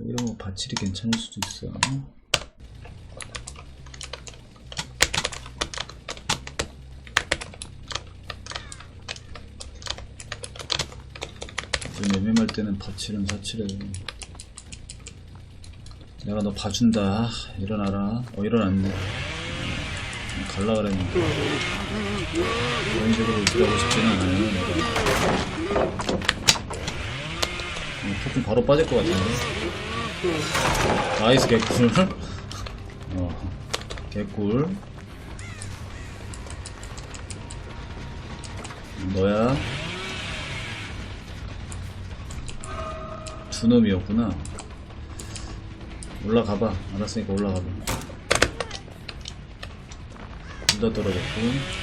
이런 거 바칠이 괜찮을 수도 있어. 좀 예민할 때는 바칠은 사칠해. 내가 너 봐준다. 아, 일어나라. 어, 일어났네. 갈라 그랬는데. 그런 식으로 일하고 싶지는 않아요, 어, 폭풍 바로 빠질 것 같은데. 나이스 개꿀. 어, 개꿀. 너야. 두 놈이었구나. 올라가봐. 알았으니까 올라가봐. 둘다 떨어졌고.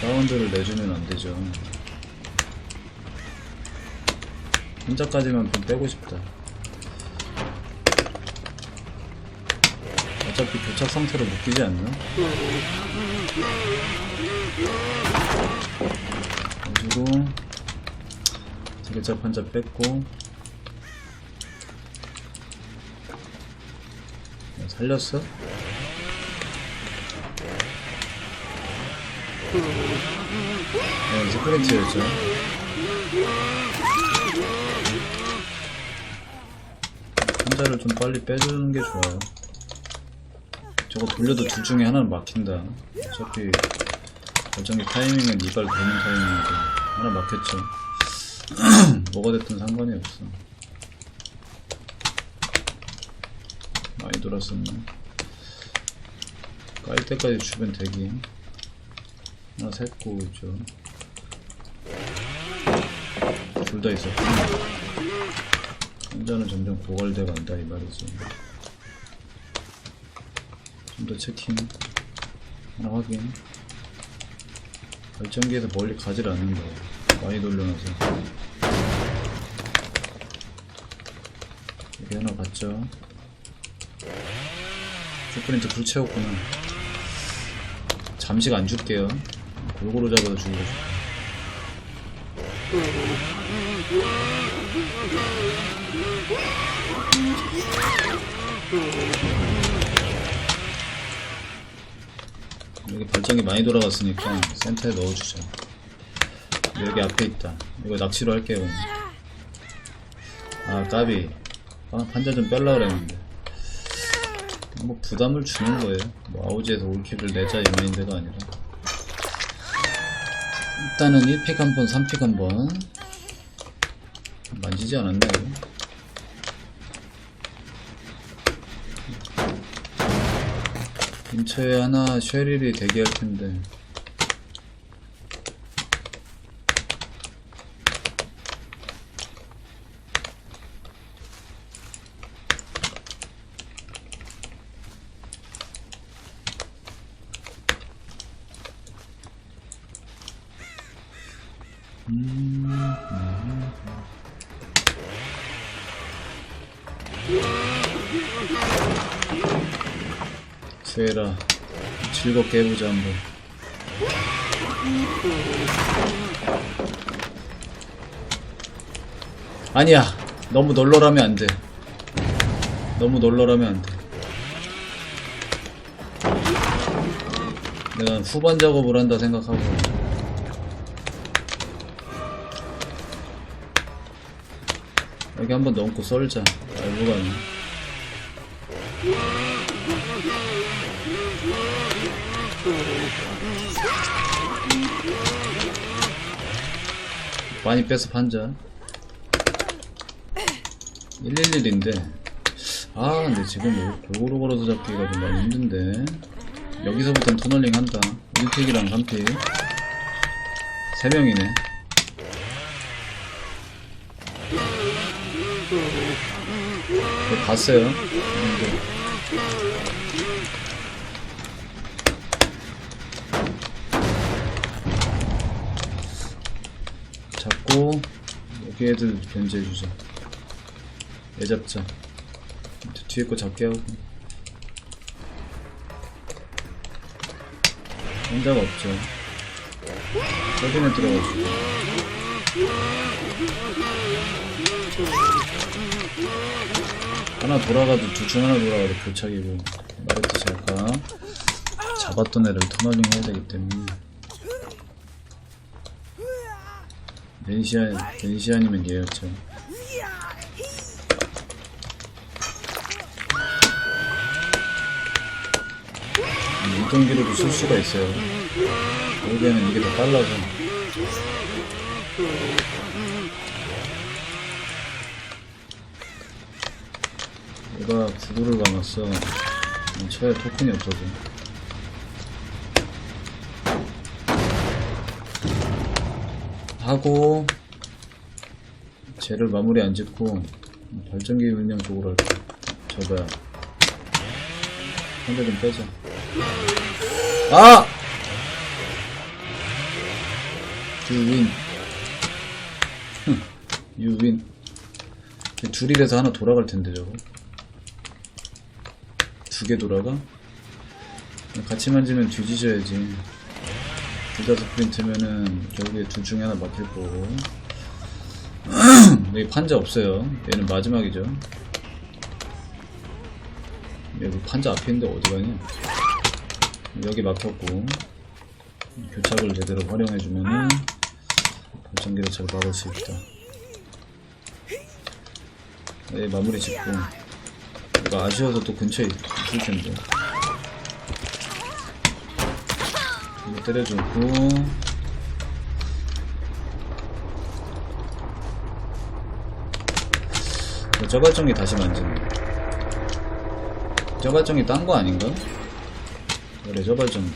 사운드를 내주면 안 되죠. 혼자까지만 좀 빼고 싶다. 어차피 교착 상태로 묶이지 않나? 그래가지고 대개짝 한자 뺐고 살렸어? 네, 스프린트였죠. 한자를 좀 빨리 빼주는 게 좋아요. 저거 돌려도 둘 중에 하나는 막힌다. 어차피 결정기 타이밍은 이발 도는 타이밍이고 하나 막혔죠. 뭐가 됐든 상관이 없어. 많이 돌았었네. 깔 때까지 주변 대기. 하나 샜고 있죠. 둘 다 있었구나. 혼자는 점점 고갈돼 간다 이 말이지. 좀 더 체킹. 하나 확인. 발전기에서 멀리 가질 않는다. 많이 돌려놔서. 여기 하나 봤죠? 슈프린트 불 채웠구나. 잠식 안 줄게요. 골고루 잡아서 주고. 여기 발전기 많이 돌아갔으니까 센터에 넣어주자. 여기 앞에 있다. 이거 낚시로 할게요. 아 까비. 아 판자 좀 뺄라 그랬는데. 뭐 부담을 주는 거예요. 뭐 아우지에서 올킬을 내자 이 마인드가 아니라. 일단은 1픽 한 번, 3픽 한 번. 만지지 않았나요? 근처에 하나 쉐릴이 대기할 텐데. 수혜라 즐겁게 해보자 한번. 아니야 너무 널널하면 안돼. 너무 널널하면 안돼. 내가 후반 작업을 한다 생각하고. 여기 한번 넣고 썰자. 알고 가네 많이 빼서 판자. 111인데. 아 근데 지금 뭐 골고루 걸어서 잡기가 좀 많이 힘든데. 여기서부터는 터널링 한다. 1픽이랑 3픽. 3명이네. 네, 봤어요 잡고 여기 애들 견제해주자 애 잡자. 뒤에 거 잡게 하고. 혼자가 없죠. 서빈에 들어가지고 하나 돌아가도 둘 중 하나 돌아가도 교착이고 말했듯이 아까? 잡았던 애를 터널링 해야 되기 때문에 벤시아, 벤시아니면 얘였죠 이동기로도 쓸 수가 있어요. 여기에는 이게 더 빨라서. 얘가 구두를 감았어. 차에 토큰이 없어서 하고 쟤를 마무리 안 짓고 발전기 운영 쪽으로 할게 저거야 한 대 좀 빼자. 아! 유윈 유윈 둘이라서 하나 돌아갈 텐데 저거. 두 개 돌아가? 같이 만지면 뒤지져야지 둘다 스프린트면은 결국에 둘 중에 하나 막힐 거고. 여기 판자 없어요. 얘는 마지막이죠. 여기 판자 앞에 있는데 어디 가냐? 여기 막혔고. 교착을 제대로 활용해주면은 발전기를 잘 막을 수 있다. 네, 마무리 짓고. 이거 아쉬워서 또 근처에 있을 텐데 때려주고 저발전기 다시 만지네 저발전기 딴 거 아닌가? 그래 저발전기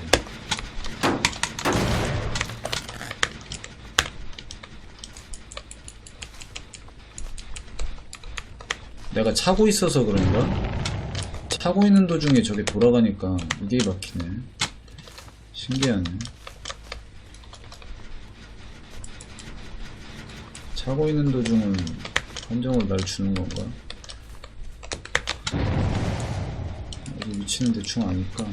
내가 차고 있어서 그런가? 차고 있는 도중에 저게 돌아가니까 이게 막히네 신기하네. 차고 있는 도중은 함정을 날 주는 건가? 여기 위치는 대충 아니까.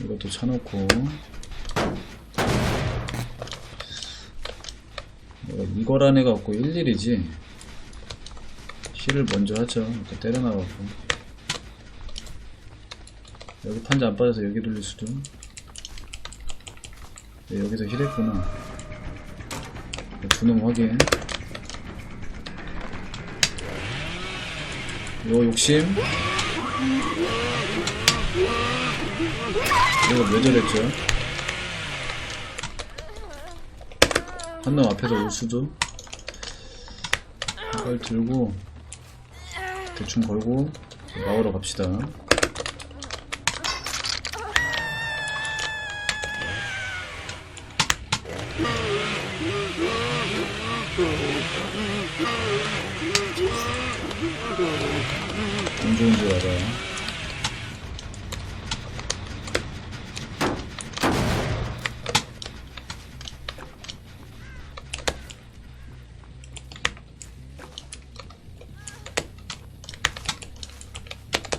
이것도 차놓고. 이걸 안 해갖고 일일이지. 힐을 먼저 하죠 때려나가고 여기 판자 안 빠져서 여기 돌릴 수도. 네, 여기서 힐했구나. 두놈 확인. 이거 욕심. 이거 왜 저랬죠? 한 놈 앞에서 올 수도. 이걸 들고 대충 걸고 나오러 갑시다 운 좋은 줄 알아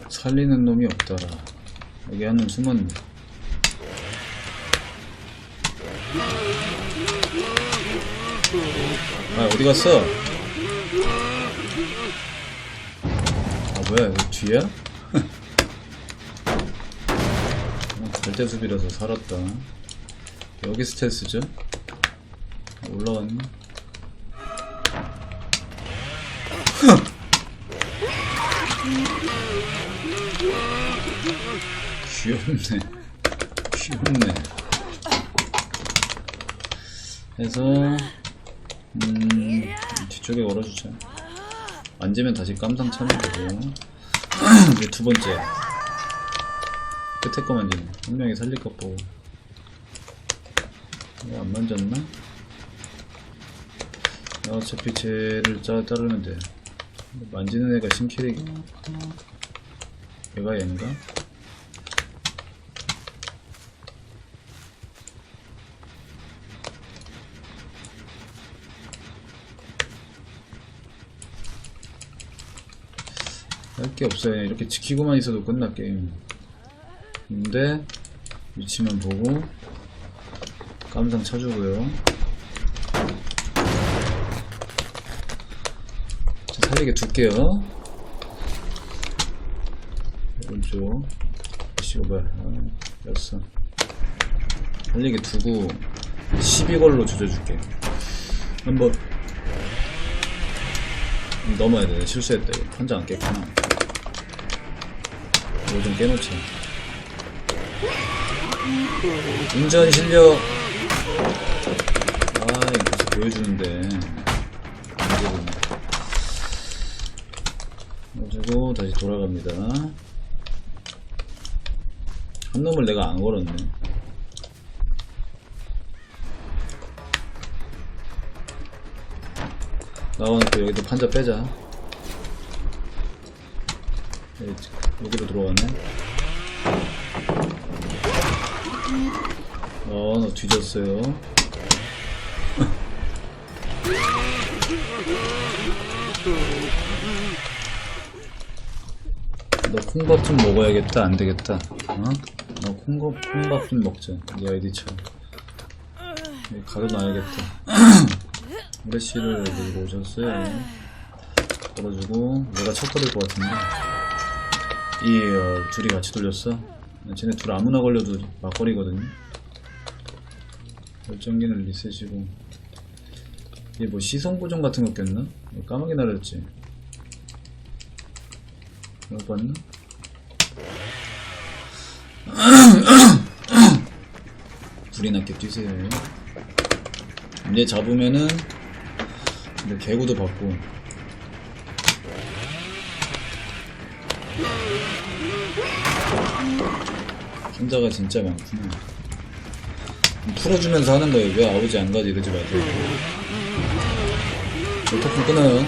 살리는 놈이 없더라. 여기 한 놈 숨었네. 아, 어디 갔어? 뭐야, 이거 뒤야? 어, 절대 수비라서 살았다. 여기 스텔스죠? 아, 올라왔네. 귀엽네. 귀엽네. 해서, 음, 뒤쪽에 걸어주자. 만지면 다시 깜상 차는 거고. 이제 두 번째. 끝에 거 만지네. 한 명이 살릴 것 보고. 이거 안 만졌나? 어차피 쟤를 짜, 자르면 돼. 만지는 애가 심캐릭. 얘가 얘인가? 할 게 없어요. 이렇게 지키고만 있어도 끝나 게임. 근데 위치만 보고 깜상 쳐주고요. 자, 살리게 둘게요. 오른쪽. 씨발, 아, 였어. 살리게 두고, 12걸로 조져줄게. 한번. 넘어야 돼. 실수했다. 판자 안 깼구나. 이거 좀 깨놓자. 운전 실력. 아, 이거 계속 보여주는데. 그래가지고 다시 돌아갑니다. 한 놈을 내가 안 걸었네. 나와놓고 여기도 판자 빼자. 여기, 여기로 들어왔네. 어, 너 뒤졌어요. 너 콩밥 좀 먹어야겠다. 안 되겠다. 어? 너 콩밥, 콩밥 좀 먹자. 네 아이디처럼. 여기 가둬놔야겠다. 후레쉬를 들고 오셨어요. 걸어주고, 내가 첫 걸릴 것 같은데. 이, 어, 둘이 같이 돌렸어. 쟤네 둘 아무나 걸려도 막걸리거든요. 결정기는 리셋이고. 이게 뭐 시선 고정 같은 거 꼈나? 이거 까마귀 날렸지. 이거 봤나? 불이 났게 뛰세요. 이제 잡으면은 이제 개구도 받고 혼자가 진짜 많구나. 풀어주면서 하는 거예요. 왜 아버지 안 가지 이러지 마세요. 오토폰 끊어요.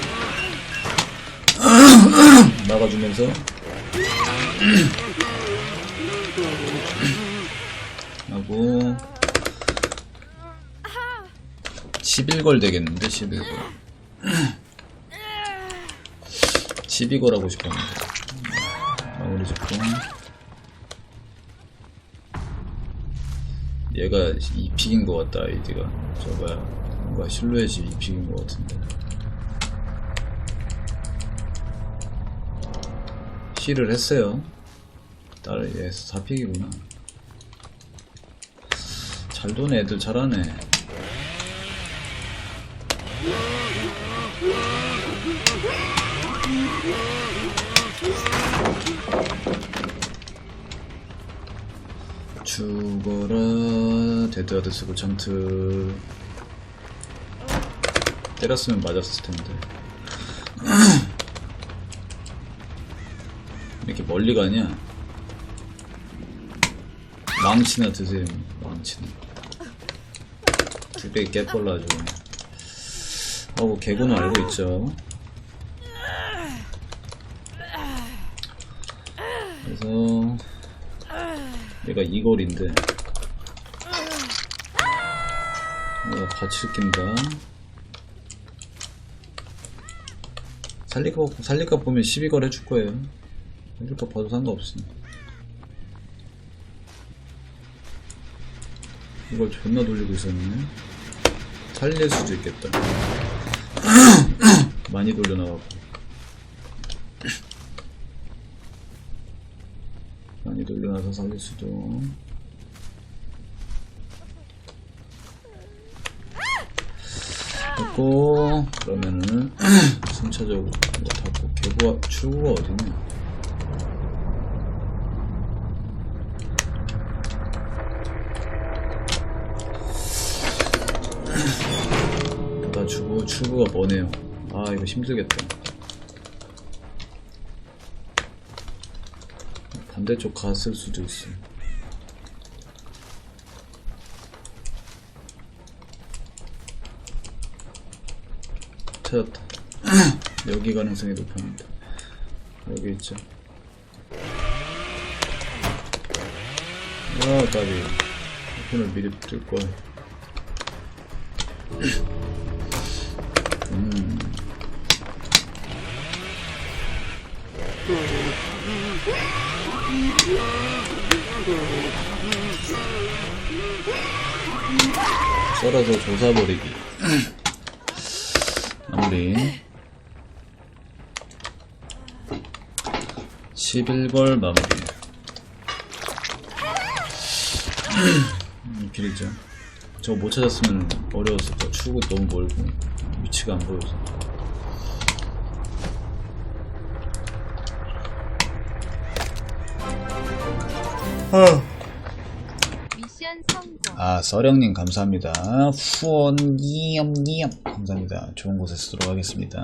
막아주면서 하고 11걸 되겠는데 11 걸 12걸 하고 싶었는데. 마무리 짓고. 얘가 이픽인 것 같다 아이디가. 저거야 뭔가 실루엣이 이픽인 것 같은데. 힐을 했어요. 딸얘 4픽이구나. 잘 도네 애들 잘하네 죽어라. 데드하드 쓰고 장트 때렸으면 맞았을 텐데. 이렇게 멀리 가냐? 망치나 드세요 망치나. 두 개 깨벌라가지고 하고 개구는 알고 있죠 그래서 얘가 이걸인데. 얘가 같이 낀다 살릴까, 살릴까 보면 12걸 해줄 거예요. 살릴까 봐도 상관없어 이걸 존나 돌리고 있었네. 살릴 수도 있겠다. 많이 돌려나가고 많이 돌려놔서 살릴 수도. 됐고 그러면은 순차적으로 이거 닫고 개구가 출구가 어디냐 다 주고 출구가 뭐네요. 아 이거 힘들겠다 반대쪽 갔을 수도 있어. 찾았다. 여기 가능성이 높습니다. 여기 있죠. 아, 까비. 오픈을 미리 뜰 걸. 음. 썰어서 조사버리기. 마무리 11벌 마무리. 음, 길이죠 저거 못 찾았으면 어려웠을 거야. 출구 너무 멀고. 위치가 안 보여서 미션 성공. 아, 서령님 감사합니다. 후원 니엄 니엄 감사합니다. 좋은 곳에 쓰도록 하겠습니다.